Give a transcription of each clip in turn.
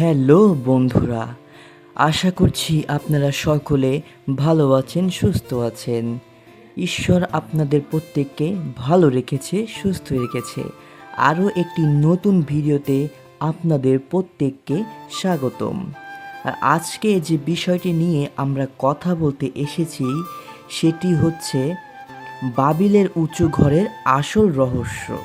Hello বন্ধুরা, আশা করছি আপনারা সকলে ভালো আছেন, সুস্থ আছেন। ঈশ্বর আপনাদের প্রত্যেককে ভালো রেখেছে, সুস্থ রেখেছে। আরও একটি নতুন ভিডিওতে আপনাদের প্রত্যেককে স্বাগতম। আর আজকে যে বিষয়টি নিয়ে আমরা কথা বলতে এসেছি, সেটি হচ্ছে বাবিলের উঁচু ঘরের আসল রহস্য।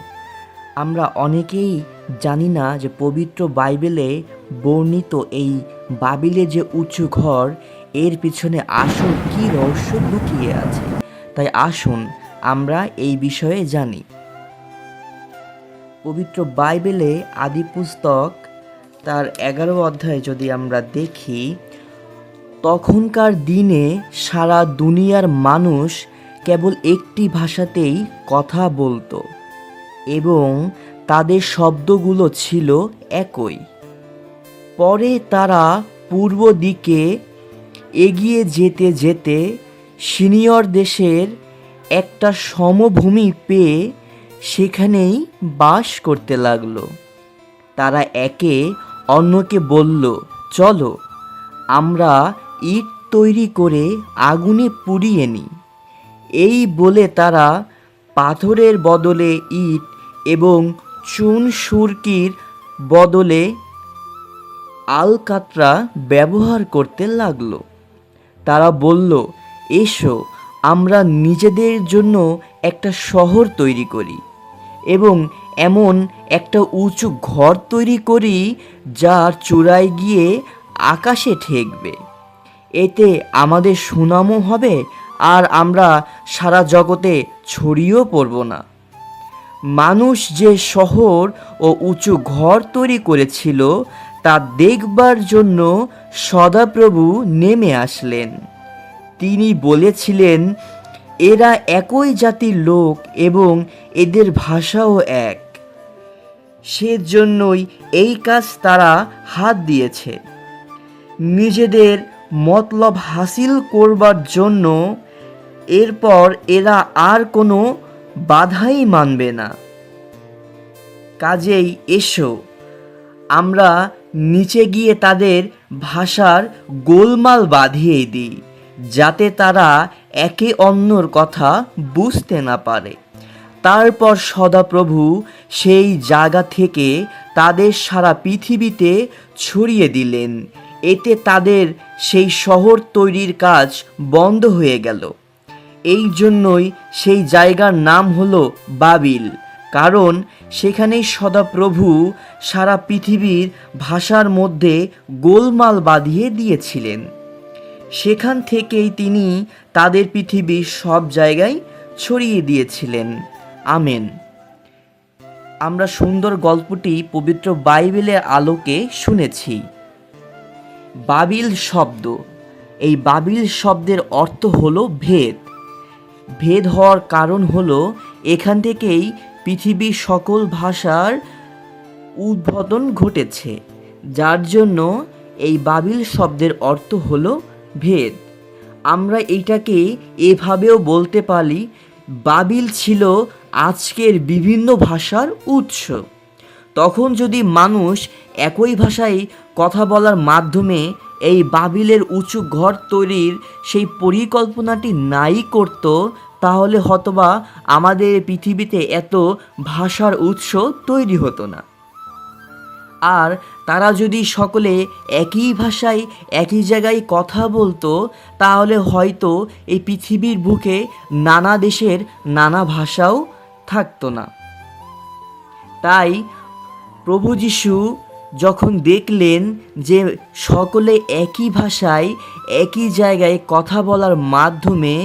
আমরা অনেকেই জানি না যে পবিত্র বাইবেলে বর্ণিত এই বাবিলে যে উঁচু ঘর, এর পিছনে আসল কী রহস্য লুকিয়ে আছে? তাই আসুন, আমরা এই বিষয়ে জানি। পবিত্র বাইবেলে আদি পুস্তক, তার এগারো অধ্যায় যদি আমরা দেখি, তখনকার দিনে সারা দুনিয়ার মানুষ কেবল একটি ভাষাতেই কথা বলতো, এবং তাদের শব্দগুলো ছিল একই। পরে তারা পূর্ব দিকে এগিয়ে যেতে যেতে সিনিয়র দেশের একটা সমভূমি পেয়ে সেখানেই বাস করতে লাগল। তারা একে অন্যকে বলল, চলো, আমরা ইট তৈরি করে আগুনে পুড়িয়ে নিই। এই বলে তারা পাথরের বদলে ইট এবং চুন সুরকির বদলে আলকাতরা ব্যবহার করতে লাগল। তারা বলল, এসো, আমরা নিজেদের জন্য একটা শহর তৈরি করি এবং এমন একটা উঁচু ঘর তৈরি করি যার চূড়ায় গিয়ে আকাশে ঠেকবে। এতে আমাদের সুনামও হবে আর আমরা সারা জগতে ছড়িয়েও পড়ব না। মানুষ যে শহর ও উঁচু ঘর তৈরি করেছিল তা দেখবার জন্য সদাপ্রভু নেমে আসলেন। তিনি বলেছিলেন, এরা একই জাতির লোক এবং এদের ভাষাও এক। সেজন্যই এই কাজ তারা হাত দিয়েছে। নিজেদের মতলব হাসিল করবার জন্য এরপর এরা আর কোনো বাধাই মানবে না। কাজেই এসো, আমরা নিচে গিয়ে তাদের ভাষার গোলমাল বাঁধিয়ে দিই, যাতে তারা একে অন্যর কথা বুঝতে না পারে। তারপর সদাপ্রভু সেই জায়গা থেকে তাদের সারা পৃথিবীতে ছড়িয়ে দিলেন। এতে তাদের সেই শহর তৈরির কাজ বন্ধ হয়ে গেল। এই জন্যই সেই জায়গার নাম হলো বাবিল। কারণ সেখানেই সদাপ্রভু সারা পৃথিবীর ভাষার মধ্যে গোলমাল বাঁধিয়ে দিয়েছিলেন। সেখান থেকেই তিনি তাদের পৃথিবীর সব জায়গায় ছড়িয়ে দিয়েছিলেন। আমেন। আমরা সুন্দর গল্পটি পবিত্র বাইবেলের আলোকে শুনেছি। বাবিল শব্দ। এই বাবিল শব্দের অর্থ হলো ভেদ। ভেদ হওয়ার কারণ হলো এখান থেকেই পৃথিবীর সকল ভাষার উদ্বোধন ঘটেছে, যার জন্য এই বাবিল শব্দের অর্থ হলো ভেদ। আমরা এইটাকে এভাবেও বলতে পারি, বাবিল ছিল আজকের বিভিন্ন ভাষার উৎস। তখন যদি মানুষ একই ভাষায় কথা বলার মাধ্যমে এই বাবিলের উঁচু ঘর তৈরির সেই পরিকল্পনাটি নাই করত তাহলে হয়তোবা আমাদের পৃথিবীতে এত ভাষার উৎস তৈরি হতো না। আর তারা যদি সকলে একই ভাষায়, একই জায়গায় কথা বলতো, তাহলে হয়তো এই পৃথিবীর বুকে নানা দেশের নানা ভাষাও থাকতো না। তাই প্রভু যিশু যখন দেখলেন যে সকলে একই ভাষায়, একই জায়গায় কথা বলার মাধ্যমে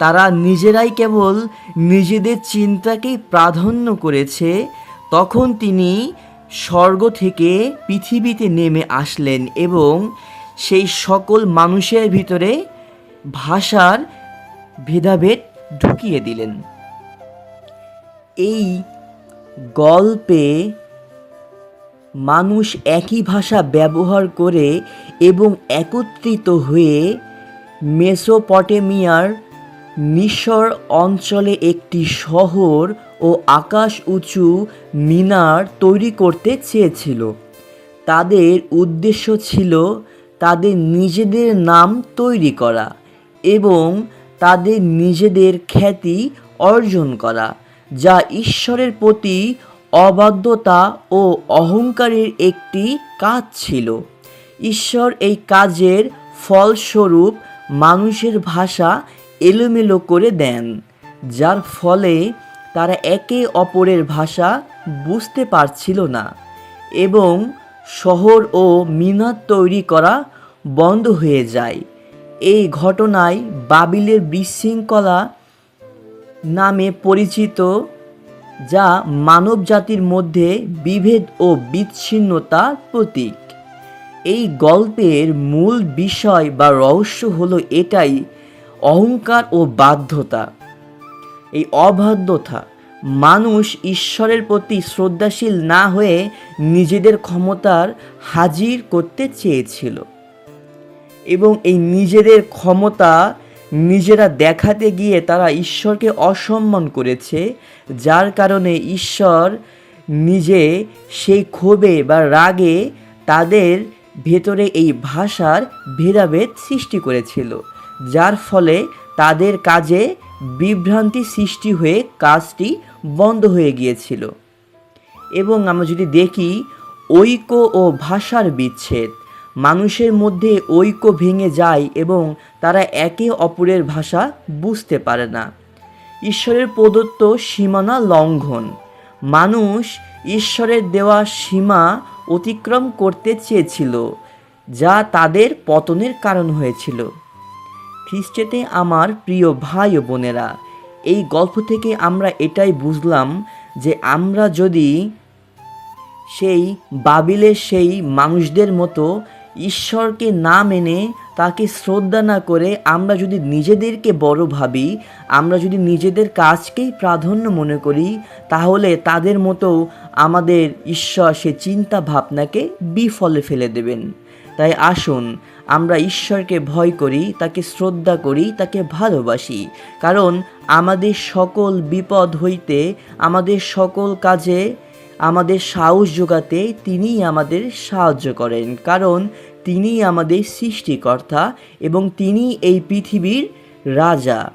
তারা নিজেরাই কেবল নিজেদের চিন্তাকেই প্রাধান্য করেছে, তখন তিনি স্বর্গ থেকে পৃথিবীতে নেমে আসলেন এবং সেই সকল মানুষের ভিতরে ভাষার ভেদাভেদ ঢুকিয়ে দিলেন। এই গল্পে মানুষ একই ভাষা ব্যবহার করে এবং একত্রিত হয়ে মেসোপটেমিয়ার মিশর অঞ্চলে একটি শহর ও আকাশ উঁচু মিনার তৈরি করতে চেয়েছিল। তাদের উদ্দেশ্য ছিল তাদের নিজেদের নাম তৈরি করা এবং তাদের নিজেদের খ্যাতি অর্জন করা, যা ঈশ্বরের প্রতি অবাধ্যতা ও অহংকারের একটি কাজ ছিল। ঈশ্বর এই কাজের ফলস্বরূপ মানুষের ভাষা এলোমেলো করে দেন, যার ফলে তারা একে অপরের ভাষা বুঝতে পারছিল না এবং শহর ও মিনার তৈরি করা বন্ধ হয়ে যায়। এই ঘটনায় বাবিলের বিশৃঙ্খলা নামে পরিচিত, যা মানব জাতির মধ্যে বিভেদ ও বিচ্ছিন্নতার প্রতীক। এই গল্পের মূল বিষয় বা রহস্য হলো এটাই অহংকার ও বাধ্যতা। এই অবাধ্যতা মানুষ ঈশ্বরের প্রতি শ্রদ্ধাশীল না হয়ে নিজেদের ক্ষমতার হাজির করতে চেয়েছিল এবং এই নিজেদের ক্ষমতা নিজেরা দেখাতে গিয়ে তারা ঈশ্বরকে অসম্মান করেছে, যার কারণে ঈশ্বর নিজে সেই ক্ষোভে বা রাগে তাদের ভেতরে এই ভাষার ভেদাভেদ সৃষ্টি করেছিল। যার ফলে তাদের কাজে বিভ্রান্তি সৃষ্টি হয়ে কাজটি বন্ধ হয়ে গিয়েছিল। এবং আমরা যদি দেখি, ঐক্য ও ভাষার বিচ্ছেদ। মানুষের মধ্যে ঐক্য ভেঙে যায় এবং তারা একে অপরের ভাষা বুঝতে পারে না। ঈশ্বরের প্রদত্ত সীমানা লঙ্ঘন। মানুষ ঈশ্বরের দেওয়া সীমা অতিক্রম করতে চেয়েছিল, যা তাদের পতনের কারণ হয়েছিল। খ্রিস্টেতে আমার প্রিয় ভাই ও বোনেরা, এই গল্প থেকে আমরা এটাই বুঝলাম যে আমরা যদি সেই বাবিলের সেই মানুষদের মতো ঈশ্বরকে না মেনে তাকে শ্রদ্ধা না করে আমরা যদি নিজেদেরকে বড় ভাবি, আমরা যদি নিজেদের কাজকেই প্রাধান্য মনে করি, তাহলে তাদের মতো আমাদের ঈশ্বর সে চিন্তা ভাবনাকে বিফলে ফেলে দেবেন। তাই আসুন, আমরা ঈশ্বরকে ভয় করি, তাকে শ্রদ্ধা করি, তাকে ভালোবাসি। কারণ আমাদের সকল বিপদ হইতে, আমাদের সকল কাজে, আমাদের সাহস যোগাতে তিনিই আমাদের সাহায্য করেন। কারণ তিনিই আমাদের সৃষ্টিকর্তা এবং তিনি এই পৃথিবীর রাজা।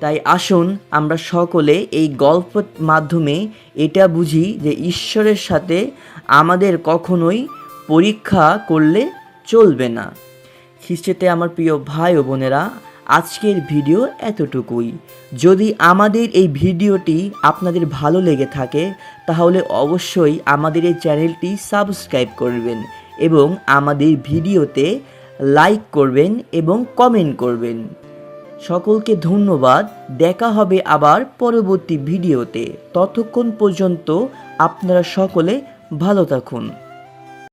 তাই আসুন, আমরা সকলে এই গল্পের মাধ্যমে এটা বুঝি যে ঈশ্বরের সাথে আমাদের কখনোই পরীক্ষা করলে চলবে না। খ্রিস্টেতে আমার প্রিয় ভাই ও বোনেরা, আজকের ভিডিও এতটুকুই। যদি আমাদের এই ভিডিওটি আপনাদের ভালো লেগে থাকে, তাহলে অবশ্যই আমাদের এই চ্যানেলটি সাবস্ক্রাইব করবেন এবং আমাদের ভিডিওতে লাইক করবেন এবং কমেন্ট করবেন। সকলকে ধন্যবাদ, দেখা হবে আবার পরবর্তী ভিডিওতে। ততক্ষণ পর্যন্ত আপনারা সকলে ভালো থাকুন।